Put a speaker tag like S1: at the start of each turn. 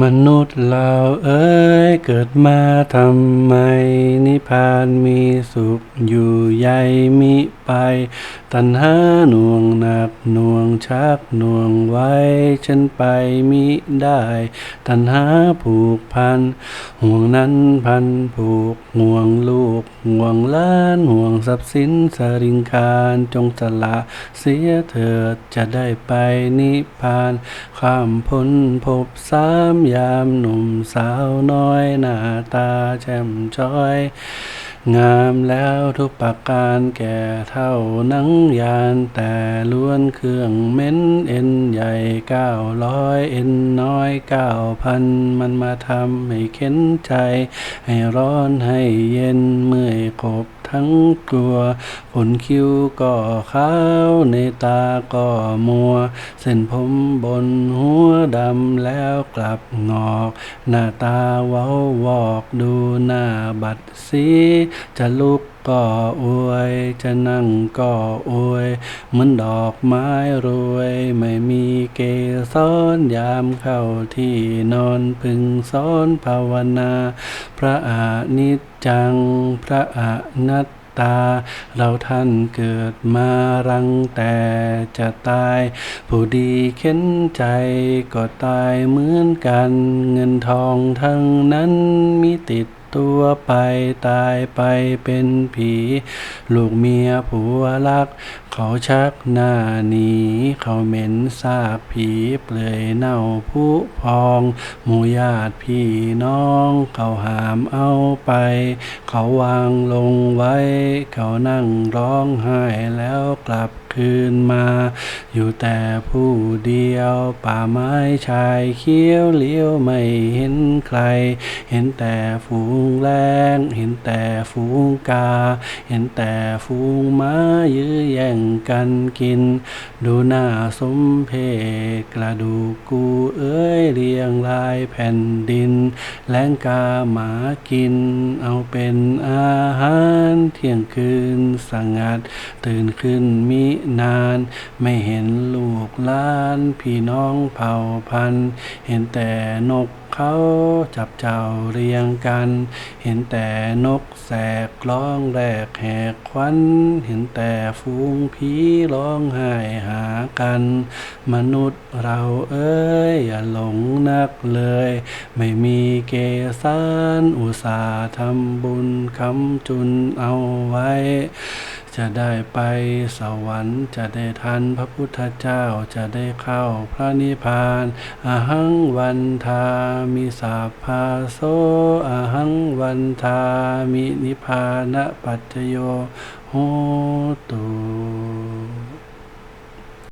S1: มนุษย์เราเอ้ยเกิดมาทำไม นิพพานมีสุขอยู่ใหญ่มิไป ตัณหาหน่วงหนักหน่วงชักหน่วงไว้ ฉันไปมิได้ ตัณหาผูกพัน ห่วงนั้นพันผูก ห่วงลูก ห่วงล้าน ห่วงทรัพย์สินสริงคารจงสละเสียเถิดจะได้ไปนิพพาน ข้ามพ้นภพสามยามหนุ่มสาวน้อยหน้าตาแจ่มจ้อย งามแล้วทุกประการแก่เท่าหนังยานแต่ล้วนเครื่องเม้นเอ็นใหญ่เก้าร้อยเอ็นน้อยเก้าพันมันมาทำให้เข็นใจ ให้ร้อนให้เย็นเมื่อยขบ ทั้งตัวขนคิ้วก็ขาวในตาก็มัว เส้นผมบนหัวดำแล้วกลับงอก หน้าตาเว้าวอกดูหน้าบัดสีจะลุกก็อวย จะนั่งก็อวย เหมือนดอกไม้รวยไม่มีเก สรยามเข้าที่นอนพึงซ้อนภาวนา พระอานิจจัง พระอนัตตาเราท่านเกิดมารังแต่จะตาย ผู้ดีเข็นใจก็ตายเหมือนกัน เงินทองทั้งนั้นมีติด ตัวไปตายไปเป็นผี ลูกเมียผัวรัก เขาชักหน้าหนี เขาเหม็นซากผีเปลือยเน่าผู้พองหมู่ญาติพี่น้อง เขาหามเอาไป เขาวางลงไว้ เขานั่งร้องไห้แล้วกลับคืนมา อยู่แต่ผู้เดียว ป่าไม้ชายเขียวเลี้ยวไม่เห็นใคร เห็นแต่ฝูงแรงเห็นแต่ฝูงกา เห็นแต่ฝูงม้ายื้อแย่งกันกิน ดูหน้าสมเพชกระดูกกูเอ้ยเรียงรายแผ่นดิน แลงกาหมากิน เอาเป็นอาหารเที่ยงคืนสงัด ตื่นขึ้นมินาน ไม่เห็นลูกล้าน พี่น้องเผ่าพันธุ์เห็นแต่นก เขาจับเจ้าเรียงกัน เห็นแต่นกแสกร้องแรกแหกควัน เห็นแต่ฝูงผีร้องไห้หากัน มนุษย์เราเอ้ยอย่าหลงนักเลย ไม่มีเกสารอุตสาห์ทำบุญคำจุนเอาไว้ จะได้ไปสวรรค์ จะได้ทันพระพุทธเจ้าจะได้เข้าพระนิพพานอาหังวันทามิสาพาโซอาหังวันทามินิพพานะปัจจโยโหตุ